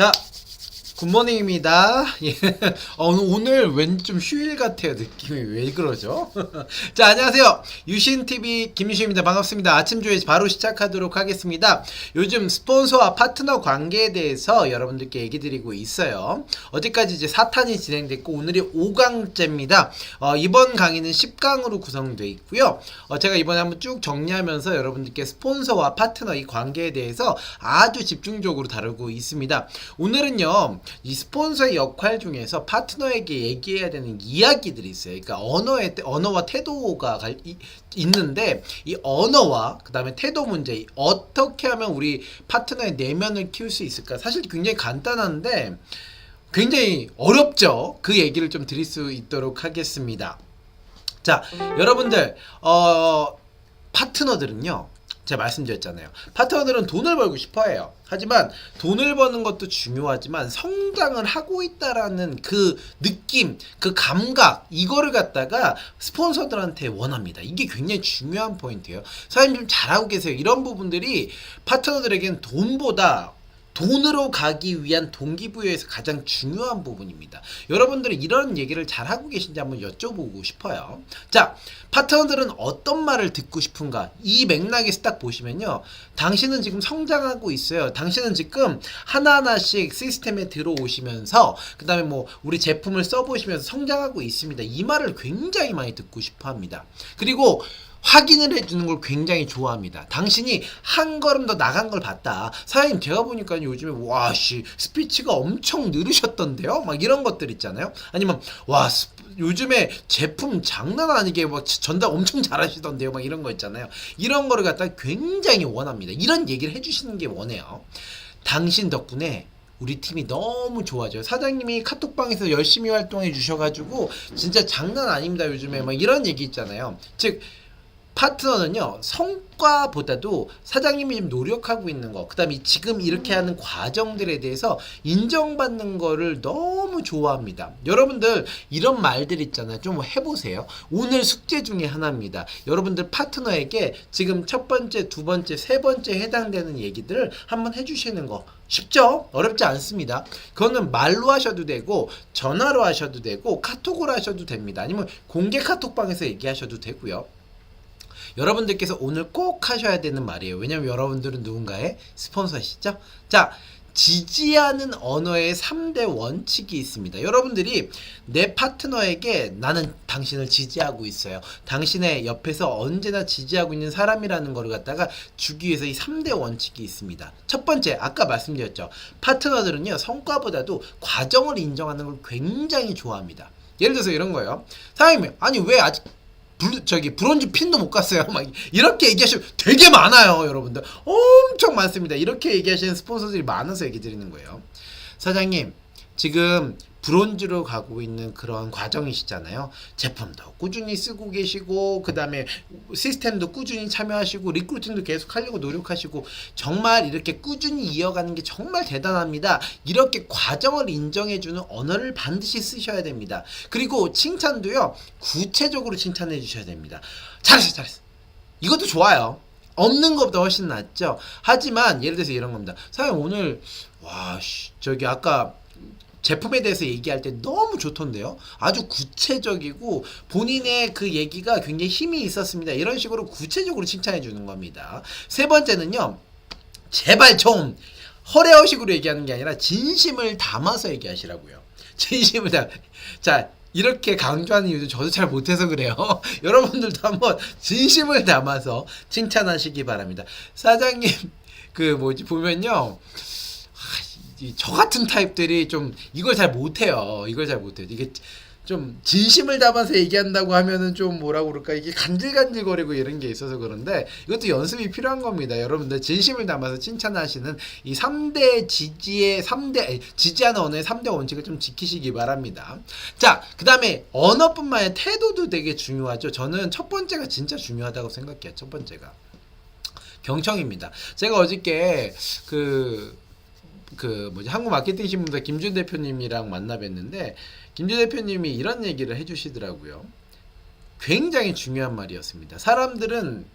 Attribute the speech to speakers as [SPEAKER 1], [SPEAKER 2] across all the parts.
[SPEAKER 1] 자, 굿모닝입니다. 예. 어, 오늘 왠지 좀 휴일 같아요. 느낌이 왜 그러죠? 자, 안녕하세요. 유신TV 김유신입니다. 반갑습니다. 아침 조회 바로 시작하도록 하겠습니다. 요즘 스폰서와 파트너 관계에 대해서 여러분들께 얘기 드리고 있어요. 어제까지 이제 4탄이 진행됐고, 오늘이 5강째입니다. 어, 이번 강의는 10강으로 구성되어 있고요. 어, 제가 이번에 한번 쭉 정리하면서 여러분들께 스폰서와 파트너 이 관계에 대해서 아주 집중적으로 다루고 있습니다. 오늘은요, 이 스폰서의 역할 중에서 파트너에게 얘기해야 되는 이야기들이 있어요. 그러니까 언어의 언어와 태도가 갈- 이- 있는데 이 언어와 그다음에 태도 문제 이 어떻게 하면 우리 파트너의 내면을 키울 수 있을까? 사실 굉장히 간단한데 굉장히 어렵죠. 그 얘기를 좀 드릴 수 있도록 하겠습니다. 자, 여러분들 어 파트너들은요. 제가 말씀드렸잖아요. 파트너들은 돈을 벌고 싶어 해요. 하지만 돈을 버는 것도 중요하지만 성장을 하고 있다라는 그 느낌, 그 감각, 이거를 갖다가 스폰서들한테 원합니다. 이게 굉장히 중요한 포인트예요. 사장님 좀 잘하고 계세요. 이런 부분들이 파트너들에게는 돈보다 돈으로 가기 위한 동기부여에서 가장 중요한 부분입니다. 여러분들은 이런 얘기를 잘 하고 계신지 한번 여쭤보고 싶어요. 자, 파트너들은 어떤 말을 듣고 싶은가? 이 맥락에서 딱 보시면요. 당신은 지금 성장하고 있어요. 당신은 지금 하나하나씩 시스템에 들어오시면서 그 다음에 뭐 우리 제품을 써보시면서 성장하고 있습니다. 이 말을 굉장히 많이 듣고 싶어 합니다. 그리고 확인을 해주는 걸 굉장히 좋아합니다. 당신이 한 걸음 더 나간 걸 봤다. 사장님 제가 보니까 요즘에 와 씨 스피치가 엄청 늘으셨던데요. 막 이런 것들 있잖아요. 아니면 와 스- 요즘에 제품 장난 아니게 막 전달 엄청 잘하시던데요. 막 이런 거 있잖아요. 이런 거를 갖다 굉장히 원합니다. 이런 얘기를 해주시는 게 원해요. 당신 덕분에 우리 팀이 너무 좋아져요. 사장님이 카톡방에서 열심히 활동해 주셔가지고 진짜 장난 아닙니다. 요즘에 막 이런 얘기 있잖아요. 즉 파트너는요 성과보다도 사장님이 지금 노력하고 있는 거 그다음에 지금 이렇게 하는 과정들에 대해서 인정받는 거를 너무 좋아합니다 여러분들 이런 말들 있잖아요 좀 해보세요 오늘 숙제 중에 하나입니다 여러분들 파트너에게 지금 첫 번째 두 번째 세 번째 해당되는 얘기들을 한번 해주시는 거 쉽죠? 어렵지 않습니다. 그거는 말로 하셔도 되고 전화로 하셔도 되고 카톡으로 하셔도 됩니다. 아니면 공개 카톡방에서 얘기하셔도 되고요. 여러분들께서 오늘 꼭 하셔야 되는 말이에요. 왜냐면 여러분들은 누군가의 스폰서시죠? 자, 지지하는 언어의 3대 원칙이 있습니다. 여러분들이 내 파트너에게 나는 당신을 지지하고 있어요. 당신의 옆에서 언제나 지지하고 있는 사람이라는 거를 갖다가 주기 위해서 이 3대 원칙이 있습니다. 첫 번째, 아까 말씀드렸죠. 파트너들은요, 성과보다도 과정을 인정하는 걸 굉장히 좋아합니다. 예를 들어서 이런 거예요. 사장님, 아니 왜 아직 불, 저기 브론즈 핀도 못 갔어요. 막 이렇게 얘기하시면 되게 많아요, 여러분들. 엄청 많습니다. 이렇게 얘기하시는 스폰서들이 많아서 얘기 드리는 거예요. 사장님, 지금 브론즈로 가고 있는 그런 과정이시잖아요. 제품도 꾸준히 쓰고 계시고 그다음에 시스템도 꾸준히 참여하시고 리크루팅도 계속 하려고 노력하시고 정말 이렇게 꾸준히 이어가는 게 정말 대단합니다. 이렇게 과정을 인정해 주는 언어를 반드시 쓰셔야 됩니다. 그리고 칭찬도요. 구체적으로 칭찬해 주셔야 됩니다. 잘했어. 잘했어. 이것도 좋아요. 없는 것보다 훨씬 낫죠. 하지만 예를 들어서 이런 겁니다. 사장님 오늘 와 씨, 저기 아까 제품에 대해서 얘기할 때 너무 좋던데요. 아주 구체적이고 본인의 그 얘기가 굉장히 힘이 있었습니다. 이런 식으로 구체적으로 칭찬해 주는 겁니다. 세 번째는요. 제발 좀 허례허식으로 얘기하는 게 아니라 진심을 담아서 얘기하시라고요. 진심을 담. 자, 이렇게 강조하는 이유도 저도 잘 못해서 그래요. 여러분들도 한번 진심을 담아서 칭찬하시기 바랍니다. 사장님, 그 뭐지 보면요. 이저 같은 타입들이 좀 이걸 잘 못해요. 이걸 잘 못해요. 이게 좀 진심을 담아서 얘기한다고 하면은 좀 뭐라고 그럴까 이게 간질간질거리고 이런 게 있어서 그런데 이것도 연습이 필요한 겁니다. 여러분들 진심을 담아서 칭찬하시는 이 3대 지지의 3대 아니, 지지하는 언어의 3대 원칙을 좀 지키시기 바랍니다. 자, 그다음에 언어뿐만 아니라 태도도 되게 중요하죠. 저는 첫 번째가 진짜 중요하다고 생각해요. 첫 번째가 경청입니다. 제가 어저께 그, 그 뭐지 한국 마케팅 신문사 김준 대표님이랑 만나 뵀는데 김준 대표님이 이런 얘기를 해주시더라고요. 굉장히 중요한 말이었습니다. 사람들은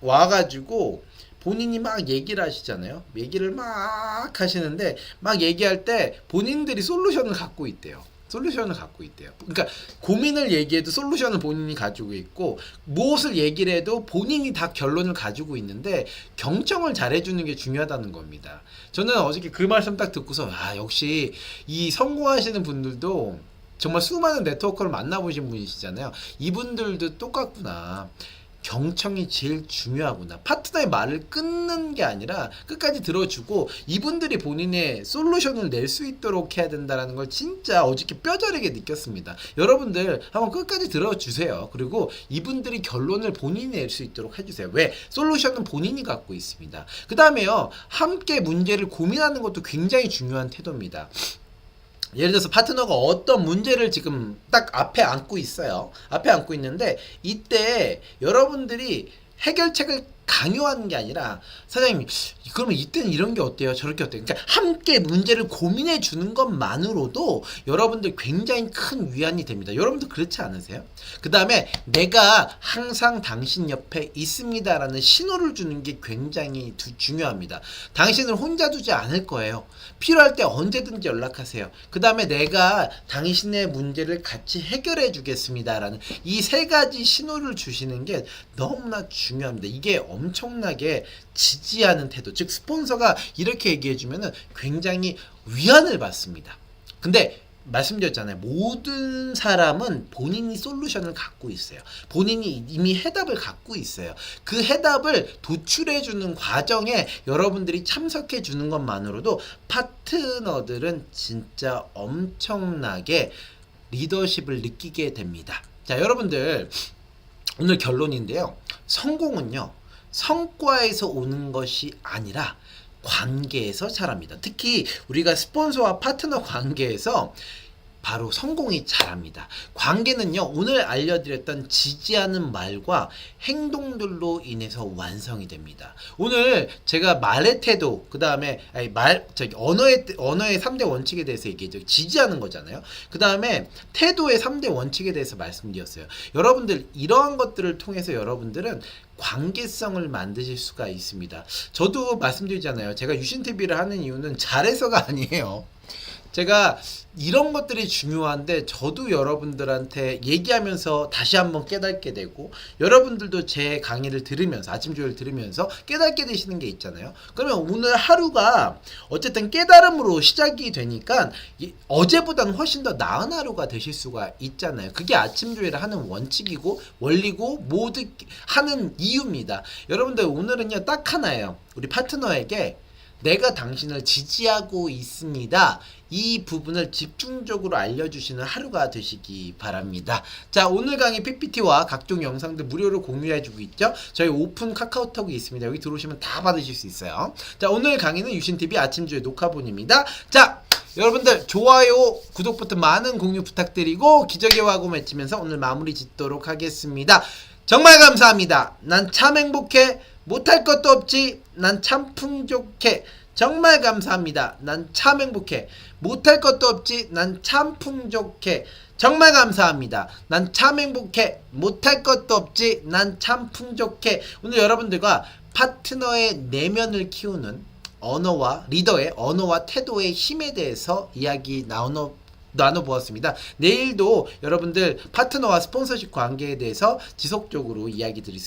[SPEAKER 1] 와가지고 본인이 막 얘기를 하시잖아요. 얘기를 막 하시는데 막 얘기할 때 본인들이 솔루션을 갖고 있대요. 솔루션을 갖고 있대요. 그러니까 고민을 얘기해도 솔루션을 본인이 가지고 있고 무엇을 얘기를 해도 본인이 다 결론을 가지고 있는데 경청을 잘해주는 게 중요하다는 겁니다. 저는 어저께 그 말씀 딱 듣고서 아 역시 이 성공하시는 분들도 정말 수많은 네트워크를 만나보신 분이시잖아요. 이분들도 똑같구나. 경청이 제일 중요하구나. 파트너의 말을 끊는 게 아니라 끝까지 들어주고 이분들이 본인의 솔루션을 낼 수 있도록 해야 된다는 걸 진짜 어저께 뼈저리게 느꼈습니다. 여러분들 한번 끝까지 들어주세요. 그리고 이분들이 결론을 본인이 낼 수 있도록 해주세요. 왜? 솔루션은 본인이 갖고 있습니다. 그 다음에요. 함께 문제를 고민하는 것도 굉장히 중요한 태도입니다. 예를 들어서 파트너가 어떤 문제를 지금 딱 앞에 안고 있어요. 앞에 안고 있는데 이때 여러분들이 해결책을 강요하는 게 아니라 사장님 그러면 이때는 이런 게 어때요? 저렇게 어때요? 그러니까 함께 문제를 고민해 주는 것만으로도 여러분들 굉장히 큰 위안이 됩니다. 여러분들 그렇지 않으세요? 그 다음에 내가 항상 당신 옆에 있습니다라는 신호를 주는 게 굉장히 두- 중요합니다. 당신을 혼자 두지 않을 거예요. 필요할 때 언제든지 연락하세요. 그 다음에 내가 당신의 문제를 같이 해결해 주겠습니다라는 이 세 가지 신호를 주시는 게 너무나 중요합니다. 이게 엄청나게 지지하는 태도, 즉 스폰서가 이렇게 얘기해 주면은 굉장히 위안을 받습니다. 근데 말씀드렸잖아요. 모든 사람은 본인이 솔루션을 갖고 있어요. 본인이 이미 해답을 갖고 있어요. 그 해답을 도출해 주는 과정에 여러분들이 참석해 주는 것만으로도 파트너들은 진짜 엄청나게 리더십을 느끼게 됩니다. 자, 여러분들 오늘 결론인데요. 성공은요. 성과에서 오는 것이 아니라 관계에서 자랍니다. 특히 우리가 스폰서와 파트너 관계에서 바로 성공이 잘합니다. 관계는요, 오늘 알려드렸던 지지하는 말과 행동들로 인해서 완성이 됩니다. 오늘 제가 말의 태도, 그 다음에, 말, 저기, 언어의, 언어의 3대 원칙에 대해서 얘기했죠. 지지하는 거잖아요. 그 다음에 태도의 3대 원칙에 대해서 말씀드렸어요. 여러분들, 이러한 것들을 통해서 여러분들은 관계성을 만드실 수가 있습니다. 저도 말씀드리잖아요. 제가 유신TV를 하는 이유는 잘해서가 아니에요. 제가 이런 것들이 중요한데 저도 여러분들한테 얘기하면서 다시 한번 깨닫게 되고 여러분들도 제 강의를 들으면서 아침 조율 들으면서 깨닫게 되시는 게 있잖아요. 그러면 오늘 하루가 어쨌든 깨달음으로 시작이 되니까 이- 어제보다는 훨씬 더 나은 하루가 되실 수가 있잖아요. 그게 아침 조율을 하는 원칙이고 원리고 모두 하는 이유입니다. 여러분들 오늘은요 딱 하나예요. 우리 파트너에게 내가 당신을 지지하고 있습니다. 이 부분을 집중적으로 알려주시는 하루가 되시기 바랍니다. 자, 오늘 강의 PPT와 각종 영상들 무료로 공유해주고 있죠. 저희 오픈 카카오톡이 있습니다. 여기 들어오시면 다 받으실 수 있어요. 자, 오늘 강의는 유신TV 아침주의 녹화본입니다. 자, 여러분들 좋아요, 구독 버튼 많은 공유 부탁드리고 기적의 와고 맺히면서 오늘 마무리 짓도록 하겠습니다. 정말 감사합니다. 난 참 행복해. 못할 것도 없지. 난 참 풍족해. 정말 감사합니다. 난 참 행복해. 못할 것도 없지. 난 참 풍족해. 정말 감사합니다. 난 참 행복해. 못할 것도 없지. 난 참 풍족해. 오늘 여러분들과 파트너의 내면을 키우는 언어와 리더의 언어와 태도의 힘에 대해서 이야기 나눠 나눠보았습니다. 내일도 여러분들 파트너와 스폰서십 관계에 대해서 지속적으로 이야기 드릴 수